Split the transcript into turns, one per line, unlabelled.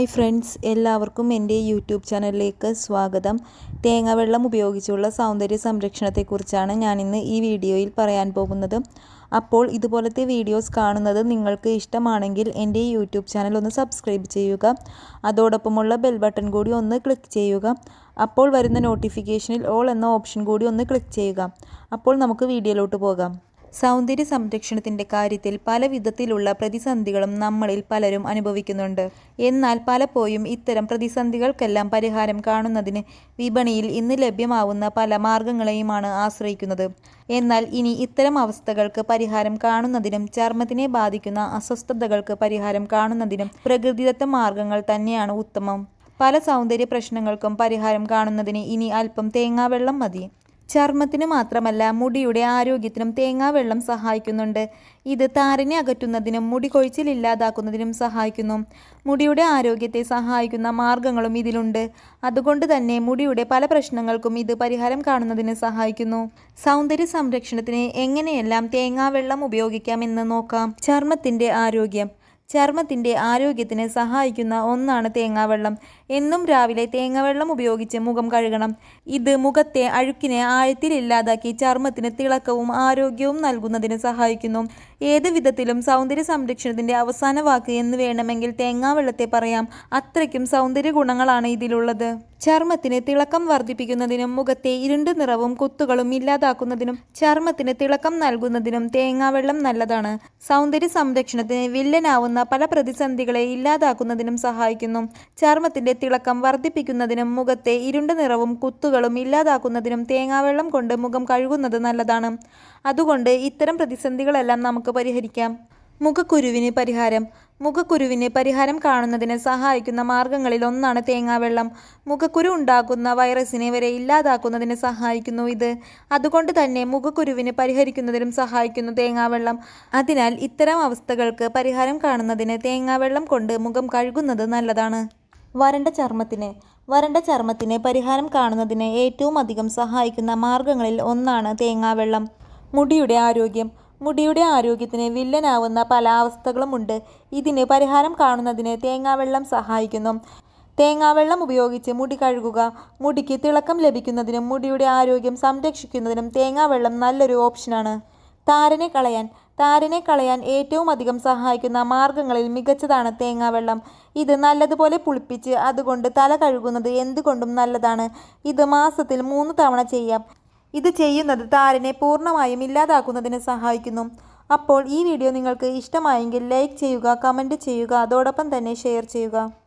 Hi friends എല്ലാവർക്കും എന്റെ YouTube ചാനലിലേക്ക് സ്വാഗതം. തേങ്ങാവെള്ളം ഉപയോഗിച്ചുള്ള സൗന്ദര്യ സംരക്ഷണത്തെക്കുറിച്ചാണ് ഞാനിന്ന് ഈ വീഡിയോയിൽ പറയാൻ പോകുന്നത്. അപ്പോൾ ഇതുപോലത്തെ വീഡിയോസ് കാണുന്നത് നിങ്ങൾക്ക് ഇഷ്ടമാണെങ്കിൽ എന്റെ യൂട്യൂബ് ചാനൽ ഒന്ന് സബ്സ്ക്രൈബ് ചെയ്യുക. അതോടൊപ്പമുള്ള ബെൽ ബട്ടൺ കൂടി ഒന്ന് ക്ലിക്ക് ചെയ്യുക. അപ്പോൾ വരുന്ന നോട്ടിഫിക്കേഷനിൽ ഓൾ എന്ന ഓപ്ഷൻ കൂടി ഒന്ന് ക്ലിക്ക് ചെയ്യുക. അപ്പോൾ നമുക്ക് വീഡിയോയിലോട്ട് പോകാം. സൗന്ദര്യ സംരക്ഷണത്തിന്റെ കാര്യത്തിൽ പല വിധത്തിലുള്ള പ്രതിസന്ധികളും നമ്മളിൽ പലരും അനുഭവിക്കുന്നുണ്ട്. എന്നാൽ പലപ്പോഴും ഇത്തരം പ്രതിസന്ധികൾക്കെല്ലാം പരിഹാരം കാണുന്നതിന് വിപണിയിൽ ഇന്ന് ലഭ്യമാവുന്ന പല മാർഗങ്ങളെയുമാണ് ആശ്രയിക്കുന്നത്. എന്നാൽ ഇനി ഇത്തരം അവസ്ഥകൾക്ക് പരിഹാരം കാണുന്നതിനും ചർമ്മത്തിനെ ബാധിക്കുന്ന അസ്വസ്ഥതകൾക്ക് പരിഹാരം കാണുന്നതിനും പ്രകൃതിദത്ത മാർഗങ്ങൾ തന്നെയാണ് ഉത്തമം. പല സൗന്ദര്യ പ്രശ്നങ്ങൾക്കും പരിഹാരം കാണുന്നതിന് ഇനി അല്പം തേങ്ങാവെള്ളം മതി. ചർമ്മത്തിന് മാത്രമല്ല മുടിയുടെ ആരോഗ്യത്തിനും തേങ്ങാവെള്ളം സഹായിക്കുന്നുണ്ട്. ഇത് താരനെ അകറ്റുന്നതിനും മുടി കൊഴിച്ചിൽ ഇല്ലാതാക്കുന്നതിനും സഹായിക്കുന്നു. മുടിയുടെ ആരോഗ്യത്തെ സഹായിക്കുന്ന മാർഗങ്ങളും ഇതിലുണ്ട്. അതുകൊണ്ട് തന്നെ മുടിയുടെ പല പ്രശ്നങ്ങൾക്കും ഇത് പരിഹാരം കാണുന്നതിന് സഹായിക്കുന്നു. സൗന്ദര്യ സംരക്ഷണത്തിന് എങ്ങനെയെല്ലാം തേങ്ങാവെള്ളം ഉപയോഗിക്കാമെന്ന് നോക്കാം. ചർമ്മത്തിന്റെ ആരോഗ്യം. ചർമ്മത്തിന്റെ ആരോഗ്യത്തിന് സഹായിക്കുന്ന ഒന്നാണ് തേങ്ങാവെള്ളം. എന്നും രാവിലെ തേങ്ങാവെള്ളം ഉപയോഗിച്ച് മുഖം കഴുകണം. ഇത് മുഖത്തെ അഴുക്കിനെ ആഴത്തിൽ ഇല്ലാതാക്കി ചർമ്മത്തിന് തിളക്കവും ആരോഗ്യവും നൽകുന്നതിന് സഹായിക്കുന്നു. ഏത് വിധത്തിലും സൗന്ദര്യ സംരക്ഷണത്തിന്റെ അവസാന വാക്ക് എന്ന് വേണമെങ്കിൽ തേങ്ങാവെള്ളത്തെ പറയാം. അത്രയ്ക്കും സൗന്ദര്യ ഗുണങ്ങളാണ് ഇതിലുള്ളത്. ചർമ്മത്തിന് തിളക്കം വർദ്ധിപ്പിക്കുന്നതിനും മുഖത്തെ ഇരുണ്ട നിറവും കുത്തുകളും ഇല്ലാതാക്കുന്നതിനും ചർമ്മത്തിന് തിളക്കം നൽകുന്നതിനും തേങ്ങാവെള്ളം നല്ലതാണ്. സൗന്ദര്യ സംരക്ഷണത്തിന് വില്ലനാവുന്ന പല പ്രതിസന്ധികളെ ഇല്ലാതാക്കുന്നതിനും സഹായിക്കുന്നു. ചർമ്മത്തിന്റെ തിളക്കം വർദ്ധിപ്പിക്കുന്നതിനും മുഖത്തെ ഇരുണ്ട നിറവും കുത്തുകളും ഇല്ലാതാക്കുന്നതിനും തേങ്ങാവെള്ളം കൊണ്ട് മുഖം കഴുകുന്നത് നല്ലതാണ്. അതുകൊണ്ട് ഇത്തരം പ്രതിസന്ധികളെല്ലാം നമുക്ക് പരിഹരിക്കാം. മുഖക്കുരുവിന് പരിഹാരം. മുഖക്കുരുവിന് പരിഹാരം കാണുന്നതിന് സഹായിക്കുന്ന മാർഗങ്ങളിൽ ഒന്നാണ് തേങ്ങാവെള്ളം. മുഖക്കുരു ഉണ്ടാക്കുന്ന വൈറസിനെ വരെ ഇല്ലാതാക്കുന്നതിന് സഹായിക്കുന്നു ഇത്. അതുകൊണ്ട് തന്നെ മുഖക്കുരുവിന് പരിഹരിക്കുന്നതിനും സഹായിക്കുന്നു തേങ്ങാവെള്ളം. അതിനാൽ ഇത്തരം അവസ്ഥകൾക്ക് പരിഹാരം കാണുന്നതിന് തേങ്ങാവെള്ളം കൊണ്ട് മുഖം കഴുകുന്നത് നല്ലതാണ്. വരണ്ട ചർമ്മത്തിന് വരണ്ട ചർമ്മത്തിന് പരിഹാരം കാണുന്നതിന് ഏറ്റവും അധികം സഹായിക്കുന്ന മാർഗങ്ങളിൽ ഒന്നാണ് തേങ്ങാവെള്ളം. മുടിയുടെ ആരോഗ്യം മുടിയുടെ ആരോഗ്യത്തിന് വില്ലനാവുന്ന പല അവസ്ഥകളുമുണ്ട്. ഇതിന് പരിഹാരം കാണുന്നതിന് തേങ്ങാവെള്ളം സഹായിക്കുന്നു. തേങ്ങാവെള്ളം ഉപയോഗിച്ച് മുടി കഴുകുക മുടിക്ക് തിളക്കം ലഭിക്കുന്നതിനും മുടിയുടെ ആരോഗ്യം സംരക്ഷിക്കുന്നതിനും തേങ്ങാവെള്ളം നല്ലൊരു ഓപ്ഷനാണ്. താരനെ കളയാൻ താരനെ കളയാൻ ഏറ്റവും അധികം സഹായിക്കുന്ന മാർഗങ്ങളിൽ മികച്ചതാണ് തേങ്ങാവെള്ളം. ഇത് നല്ലതുപോലെ പുളിപ്പിച്ച് അതുകൊണ്ട് തല കഴുകുന്നത് എന്തുകൊണ്ടും നല്ലതാണ്. ഇത് മാസത്തിൽ മൂന്ന് തവണ ചെയ്യാം. ഇത് ചെയ്യുന്നത് താരനെ പൂർണമായും ഇല്ലാതാക്കുന്നതിന് സഹായിക്കുന്നു. അപ്പോൾ ഈ വീഡിയോ നിങ്ങൾക്ക് ഇഷ്ടമായെങ്കിൽ ലൈക്ക് ചെയ്യുക കമന്റ് ചെയ്യുക അതോടൊപ്പം തന്നെ ഷെയർ ചെയ്യുക.